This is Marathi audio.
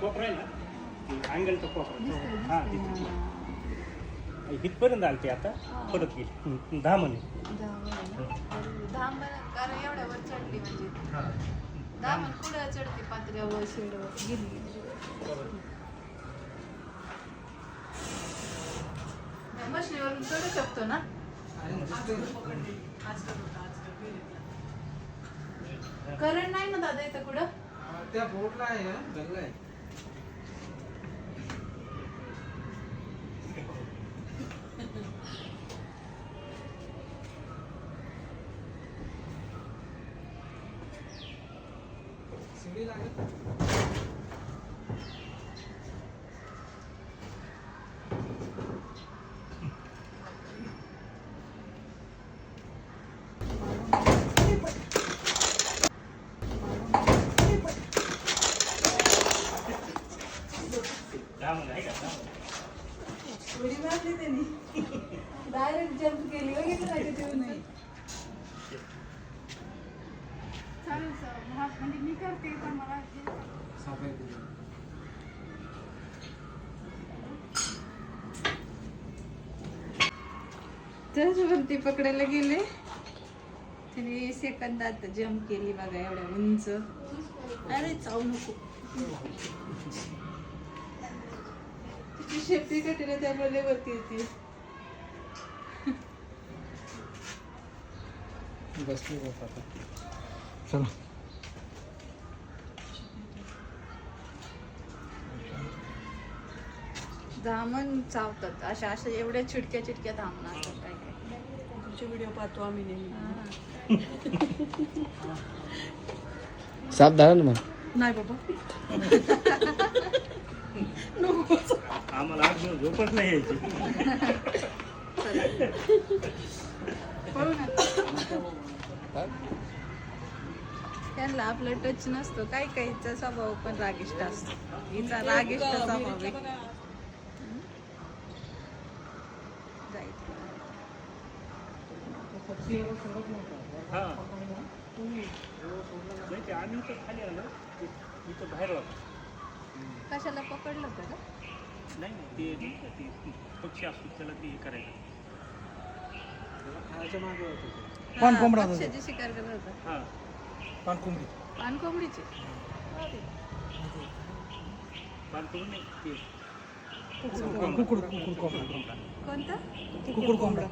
कोपरा आहे ना अँगलचा कोपरा हां तिथे इथपर्यंत आलते आता परत गेली हं, दहा म्हणे धाम कारण एवढ्यावर चढली म्हणजे. पुढं चढते? पात्र्यावर शेडवर गेली मशनीवरून चढू शकतो ना? करंट नाही ना दादा इथं कुठं? त्या बोटला आहे आहे. डायरेक्ट जम्प केली बघितलं ना किती म्हणजे मी करते पण मला पकडायला गेले. तिने सेकंदात जम्प केली बघा एवढ्या उंच. अरे चावू नको. तिची शेपटी कटीला त्यामुळे वरती येते. बसली आता. चला. धामण चावतात. अशा अशा एवढ्या चिटक्या चिटक्या धामणं असतात काय काय तुमचे व्हिडिओ पाहतो आम्ही नेहमी. साप धरा ना मग. नाही बाबा. आम्हाला आठ दिवस झोपच नाही यायची. त्यांना आपला टच नसतो. काही काहीचा स्वभाव पण रागिष्ट असतो. हिचा रागिष्ट स्वभाव आहे जाईल. हां नाही ते आम्ही तर खाली आलो. ते- इथं बाहेर होता कशाला पकडलं होतं का? नाही नाही ते नाही का ते पक्षी असतो त्याला ते करायचं. खायच्या मागे होतं. पान कोंबडा शिकार करत होता. हां. पानकोंबडी पान कोंबडीची? पान करून नाही ते कुकुड कुकुड कोंबडा कोणतं कुकुड कोंबडा